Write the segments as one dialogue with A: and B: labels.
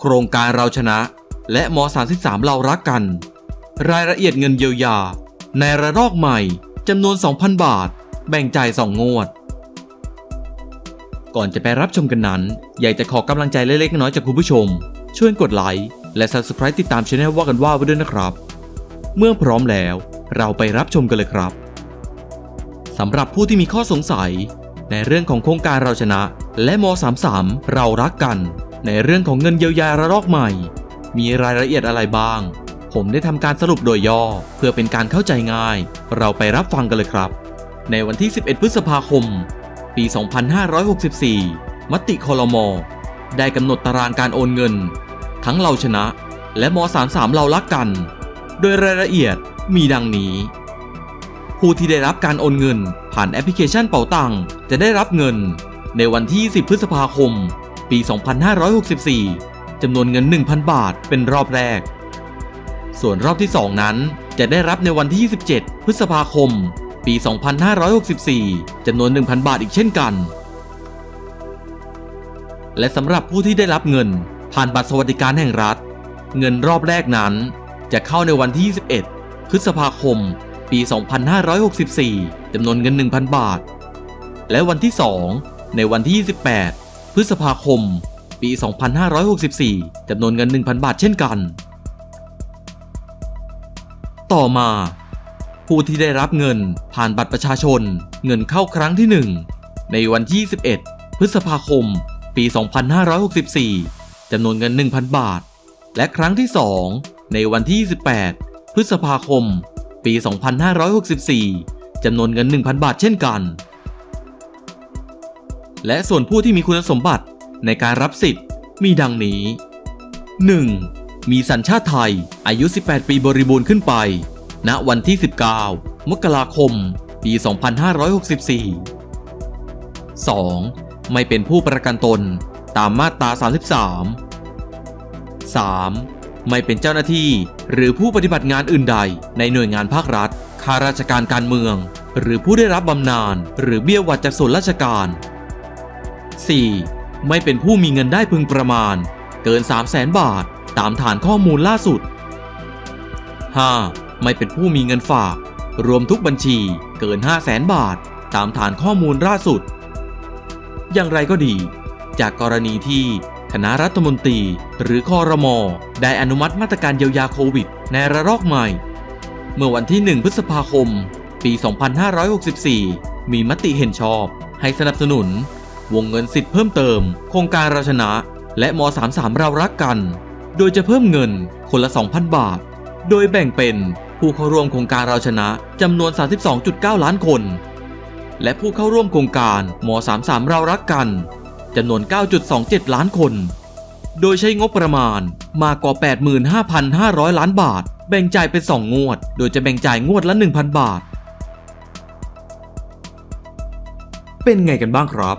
A: โครงการเราชนะ และม 33 เรารักกัน รายละเอียดเงินเยียวยา ในระลอกใหม่จำนวน 2,000 บาท แบ่งจ่าย2งวด ก่อนจะไปรับชมกันนั้น อยากจะขอกำลังใจเล็กๆน้อยๆจากคุณผู้ชม ช่วยกดไลค์และ Subscribe ติดตามช่องว่ากันว่าไว้ด้วยนะครับ เมื่อพร้อมแล้วเราไปรับชมกันเลยครับสำหรับผู้ที่มีข้อสงสัย ในเรื่องของโครงการเราชนะ และม 33 เรารักกัน ในเรื่องของเงินเยียวยาระลอกใหม่ มีรายละเอียดอะไรบ้าง ผมได้ทำการสรุปโดยย่อเพื่อเป็นการเข้าใจง่าย เราไปรับฟังกันเลยครับ ในวันที่ 11 พฤษภาคม ปี 2564 มติคลมอได้กำหนดตารางการโอนเงิน ทั้งเราชนะ และม 33 เรารักกัน โดยรายละเอียดมีดังนี้ ผู้ที่ได้รับการโอนเงินผ่านแอปพลิเคชันเป๋าตังจะได้รับเงิน ในวันที่ 10 พฤษภาคม ปี 2564 จำนวนเงิน 1,000 บาทเป็นรอบแรก ส่วนรอบที่ 2 นั้นจะได้รับในวันที่ 27 พฤษภาคม ปี 2564 จำนวน 1,000 บาทอีกเช่นกัน และสำหรับผู้ที่ได้รับเงินผ่านบัตรสวัสดิการแห่งรัฐ เงินรอบแรกนั้น จะเข้าในวันที่ 21 พฤษภาคม ปี 2564 จำนวนเงิน 1,000 บาท และวันที่ 2 ในวันที่ 28 พฤษภาคม ปี 2564 จำนวนเงิน 1,000 บาทเช่นกัน ต่อมา ผู้ที่ได้รับเงินผ่านบัตรประชาชน เงินเข้าครั้งที่ 1 ในวันที่11พฤษภาคม ปี 2564 จำนวนเงิน 1,000 บาท และครั้งที่ 2 ในวันที่ 28 พฤษภาคม ปี 2564 จำนวนเงิน 1,000 บาทเช่นกัน และส่วนผู้ที่มีคุณสมบัติในการรับสิทธิ์มีดังนี้ 1. มีสัญชาติไทย อายุ 18 ปีบริบูรณ์ขึ้นไป ณ วันที่ 19 มกราคม ปี 2564 2. ไม่เป็นผู้ประกันตนตามมาตรา 33 3. ไม่เป็นเจ้าหน้าที่หรือผู้ปฏิบัติงานอื่นใด ในหน่วยงานภาครัฐ ข้าราชการการเมือง หรือผู้ได้รับบำนาญหรือเบี้ยหวัดจากส่วนราชการ 4. ไม่เป็นผู้มีเงินได้พึงประมาณ เกิน 3 0 0แสนบาท ตามฐานข้อมูลล่าสุด 5. ไม่เป็นผู้มีเงินฝาก รวมทุกบัญชีเกิน 5 0 0แสนบาท ตามฐานข้อมูลล่าสุด อย่างไรก็ดี จากกรณีที่คณะรัฐมนตรี หรือคอรมอได้อนุมัติมาตรการเยียวยาโควิด ในระลอกใหม่ เมื่อวันที่ 1 พฤษภาคม ปี 2564 มีมติเห็นชอบ ให้สนับสนุน วงเงินสิทธิ์เพิ่มเติม โครงการเราชนะ และม 33 เรารักกัน โดยจะเพิ่มเงินคนละ 2,000 บาท โดยแบ่งเป็นผู้เข้าร่วมโครงการเราชนะจำนวน 32.9 ล้านคน และผู้เข้าร่วมโครงการม 33 เรารักกันจำนวน 9.27 ล้านคน โดยใช้งบประมาณมากกว่า 85,500 ล้านบาท แบ่งจ่ายเป็น 2 งวด โดยจะแบ่งจ่ายงวดละ 1,000 บาท เป็นไงกันบ้างครับ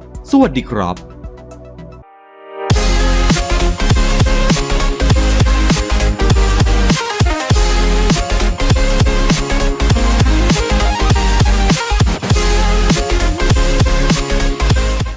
A: สวัสดีครับ